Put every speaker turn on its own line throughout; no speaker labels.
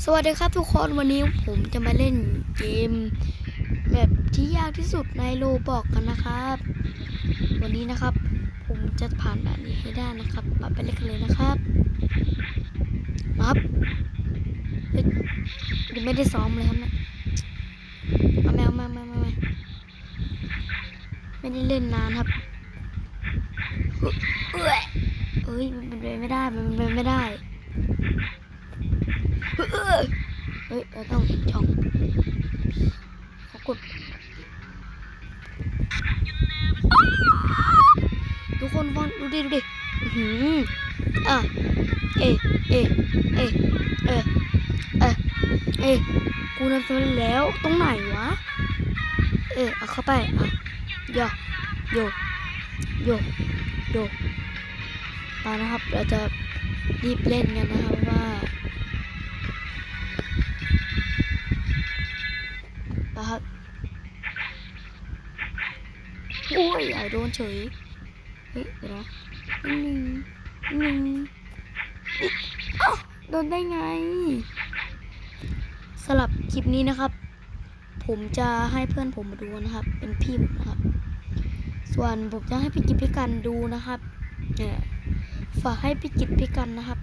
สวัสดีครับทุกคนวันนี้ผมจะมาเล่นเกม แบบที่ยากที่สุดในโลบอกกันนะครับ วันนี้นะครับ ผมจะผ่านด่านนี้ให้ได้นะครับมาไปเล่นกันเลยนะครับมาครับยังไม่ได้ซ้อมเลยครับนี่ยเอาแมวมามามามาไม่ได้เล่นนานครับเอ้ยเอ้ยมันเป็นไปไม่ได้มันเป็นไปไม่ได้ เฮ้ยเราต้องช่องเขากดทุกคนฟังดูดิดูดิอือหืออะเอเอเอเอเอเอกูนำเสนอแล้วตรงไหนวะ เอะเอาเข้าไปอะโยโยโยโยไปนะครับเราจะรีบเล่นกันนะครับว่า โอ้ยอย่าโดนเฉย เฮ้ยเดี๋ยวนะหนึ่งหนึ่งอ้าวโดนได้ไงสลับคลิปนี้นะครับ ผมจะให้เพื่อนผมมาดูนะครับ เป็นพี่ผมนะครับ ส่วนผมจะให้พี่กิจพี่กันดูนะครับเนี่ยฝากให้พี่กิจพี่กันนะครับ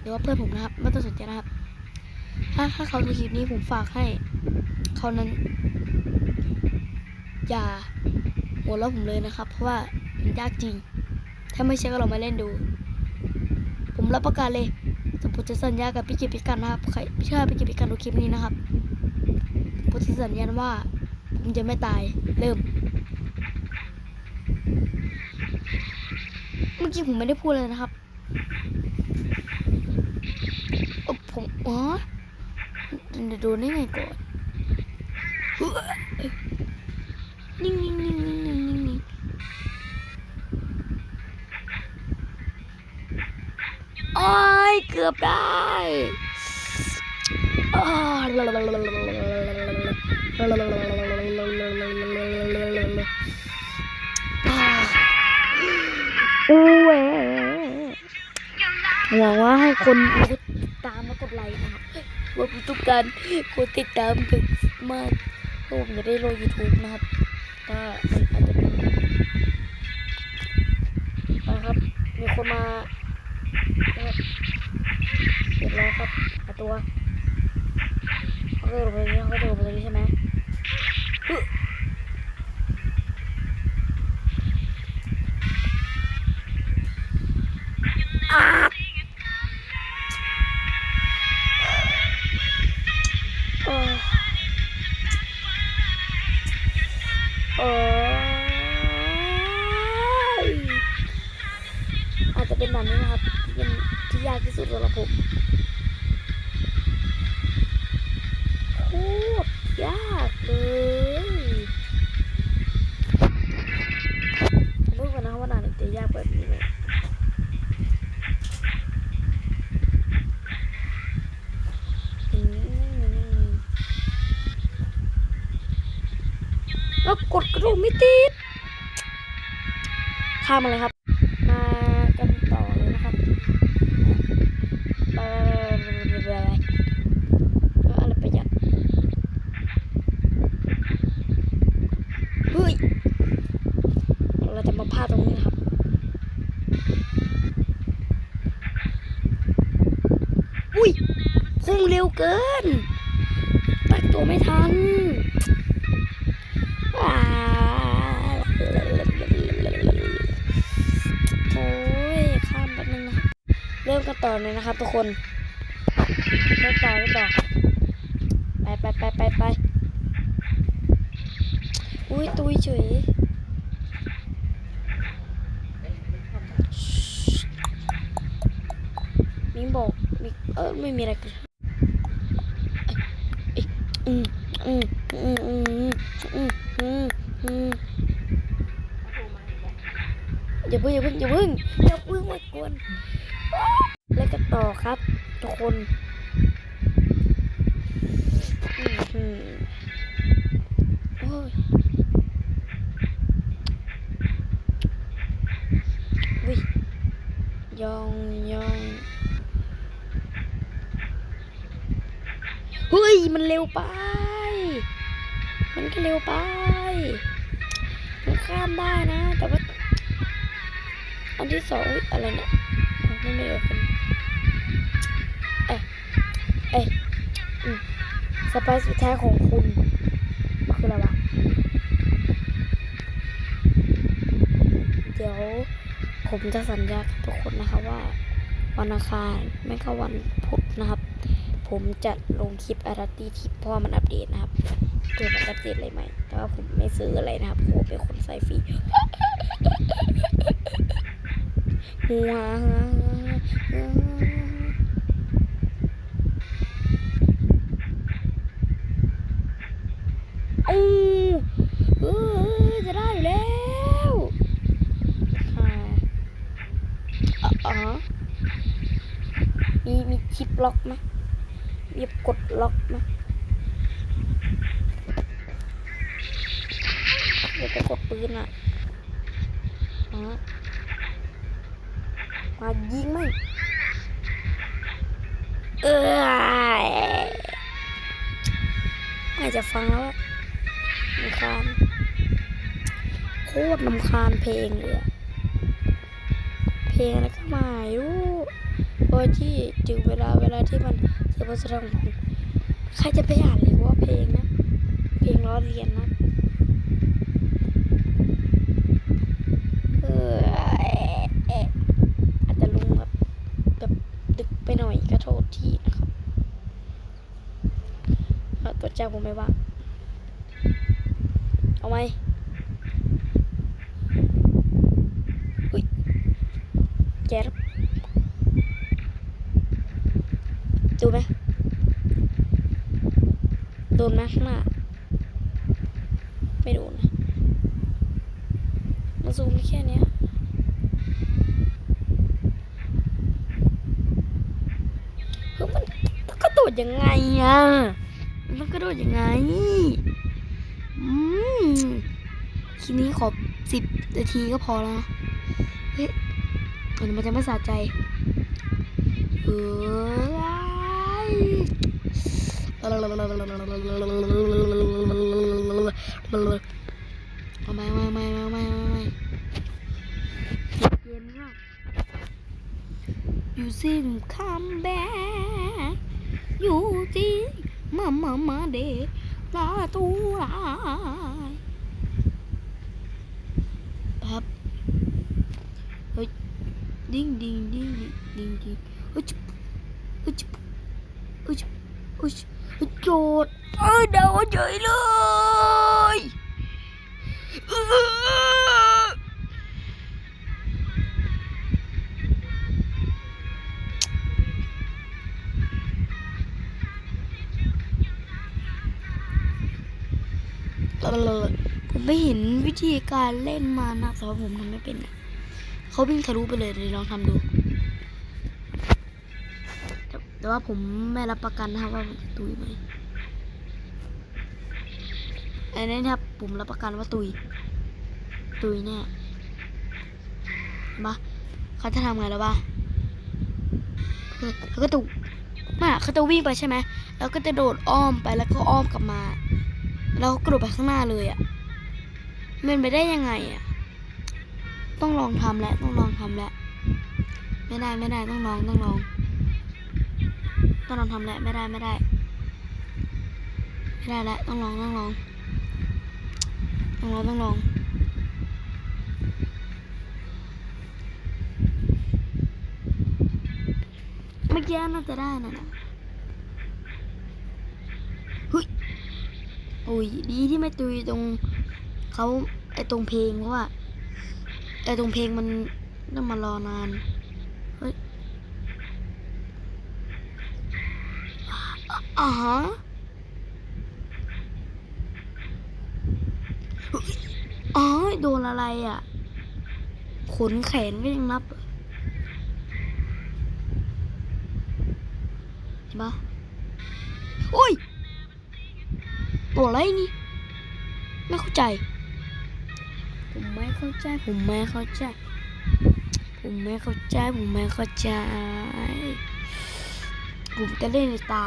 หรือว่าเพื่อนผมนะครับไม่ต้องสนใจนะครับ ถ้าถ้าเขาดูคลิปนี้ผมฝากให้ เขานั้น อย่า หัวเราะผมเลยนะครับ เพราะว่ามันยากจริง ถ้าไม่เชื่อก็ลองมาเล่นดู ผมรับประกันเลยสมมติจะสัญญากับพี่กิจพิกันนะครับใครไม่เชื่อพี่กิจพิกันดูคลิปนี้นะครับผมจะสัญญาว่าผมจะไม่ตายเริ่ม เมื่อกี้ผมไม่ได้พูดเลยนะครับเอ่อผมอ๋อจะโดนได้ไงก่อนนิ่งนิ่ เกือบได้อ้าวโอ้แหวังว่าให้คนกดติดตามและกดไลค์นะครับว่าผมต้องการคนติดตามถึงมากเพราะผมจะได้ลง YouTube นะครับก็มันอาจจะเป็นนะครับมีคนมานะครับ ครับเอาตัวเขาก็ลงไปตรงนี้เขาก็จะลงไปตรงนี้ใช่ไหมอาโอ้อาจจะเป็นแบบนี้นะครับที่เป็นที่ยากที่สุดสำหรับผม ยากเลยพูดก่อนนะว่าด่านจะยากแบบนี้เลยอืมแล้วกดกระโดดไม่ติดข้ามมาเลยครับ เกินตั้งตัวไม่ทันโอ้ยข้ามแป๊บนึงนะเริ่มกันต่อเลยนะครับทุกคนเริ่มต่อเริ่มต่อไปไปไปไปไปอุ้ยตุยเฉยมิงบอกมิเออไม่มีอะไรกัน อย่าเพิ่งอย่าเพิ่งอย่าเพิ่งอย่าเพิ่งมากวนแล้วก็ต่อครับ ทุกคน อืมอืมโอ้ยวิยองยอง เฮ้ย มันเร็วไป มันก็เร็วไป มันข้ามได้นะ แต่ว่า อันที่สองอุ๊ยอะไรเนี่ยไม่ไม่เร็วคนเอ้ยเอ้ยอืมสไปซ์สุดท้ายของคุณคืออะไรวะ เดี๋ยวผมจะสัญญากับทุกคนนะคะว่า วันอังคารไม่ก็วันพุธนะครับ ผมจะลงคลิปอาราตี้ทิปเพราะว่ามันอัปเดตนะครับเกิดมันอัปเดตอะไรใหม่ แต่ว่าผมไม่ซื้ออะไรนะครับผมเป็นคนใส่ฟรีหัวอู้เออจะได้แล้วค่ะอ๋อมีมีชิปล็อกไหม มีกดล็อกไหมเดี๋ยวจะกดปืนอะมายิงไหมเออไม่จะฟังแล้วอะนำคาญโคตรนำคาญเพลงเลยเพลงอะไรก็ไม่รู้โดยที่ถึงเวลาเวลาที่มัน เสียภาษาของผมใครจะไปอ่านเลยว่าเพลงนะ เพลงล้อเลียนนะเออเอ่ออาจจะลงแบบแบบดึกไปหน่อยก็โทษทีนะครับเอาตัวเจ้าผมไม่ว่างเอาไหมอุ้ยแก๊ส ดูไหมโดนไหมข้างหน้าไม่โดนนะมาซูมแค่เนี้ยเฮ้ยมันกระโดดยังไงอะมันกระโดดยังไงอืมทีนี้ขอสิบนาทีก็พอแล้วนะเฮ้ยมันจะไม่สะใจเออ เอาไม่ไม่ไม่ไม่ไม่ไม่ไม่เย็นมาก You seem come back อยู่จริงมามามาเดลาตูลายครับเฮ้ยดิ้งดิ้งดิ้งดิ้งดิ้งเฮ้ยจุ๊บเฮ้ยจุ๊บเฮ้ยจุ๊บเฮ้ยจุ๊บเฮ้ยโจด เอ้ยเดาเฉยเลยผมไม่เห็นวิธีการเล่นมานะแต่ว่าผมทำไม่เป็นเขาวิ่งทะลุไปเลยเลยลองทำดู แต่ว่าผมไม่รับประกันนะครับว่ามันจะตุยไหม อันนี้ครับผมรับประกันว่าตุย ตุยแน่เห็นปะเขาจะทำไงแล้วปะคือเขาก็ตุม่อะเขาจะวิ่งไปใช่ไหมแล้วก็จะโดดอ้อมไปแล้วก็อ้อมกลับมา แล้วกระโดดไปข้างหน้าเลยอะ่ะมันไปได้ยังไงอะ่ะ ต้องลองทำแหละต้องลองทำแหละไม่ได้ไม่ได้ต้องลองต้องลองต้องลองทำแหละไม่ได้ไม่ได้ ไม่ได้แล้วต้องลองต้องลอง ต้องลองต้องลองเมื่อกี้น่าจะได้นะนะเฮ้ยโอ้ยดีที่ไม่ตุยตรงเขาไอตรงเพลงเพราะว่าไอตรงเพลงมันต้องมารอนานเฮ้ยอ่าฮะเฮ้ยอ๋อ โดนอะไรอะ ขนแขนก็ยังนับเหรอเห็นปะโอ้ย ตัวอะไรนี่ ไม่เข้าใจ ผมไม่เข้าใจ ผมไม่เข้าใจ ผมไม่เข้าใจ ผมไม่เข้าใจผมจะเล่นในตา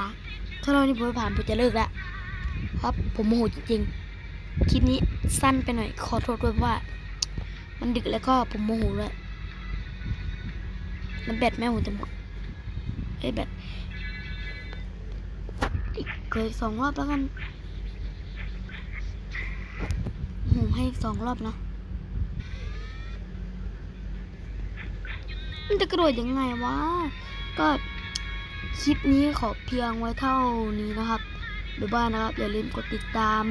เขาเรานี่ผมไม่ผ่านผมจะเลิกแล้วครับ ผมโมโหจริงๆ คลิปนี้สั้นไปหน่อย ขอโทษด้วยว่า มันดึกแล้วก็ผมโมโหเลยแล้วแบตแม่ผมจะหมดไอ้แบตอีกเคยสองรอบแล้วกันผมให้อีกสองรอบนะ มันจะกระโดดยังไงวะ ก็คลิปนี้ขอเพียงไว้เท่านี้นะครับหรือว่านะครับ อย่าลืมกดติดตาม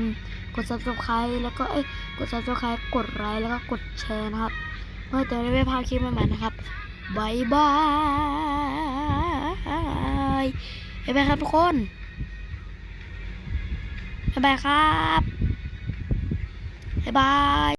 กด subscribe แล้วก็เอ้ยกด subscribe กดไลค์แล้วก็กดแชร์นะครับ เพื่อจะได้ไม่พลาดคลิปใหม่ๆนะครับบายบายบ๊ายบายครับทุกคนบ๊ายบายครับบ๊ายบาย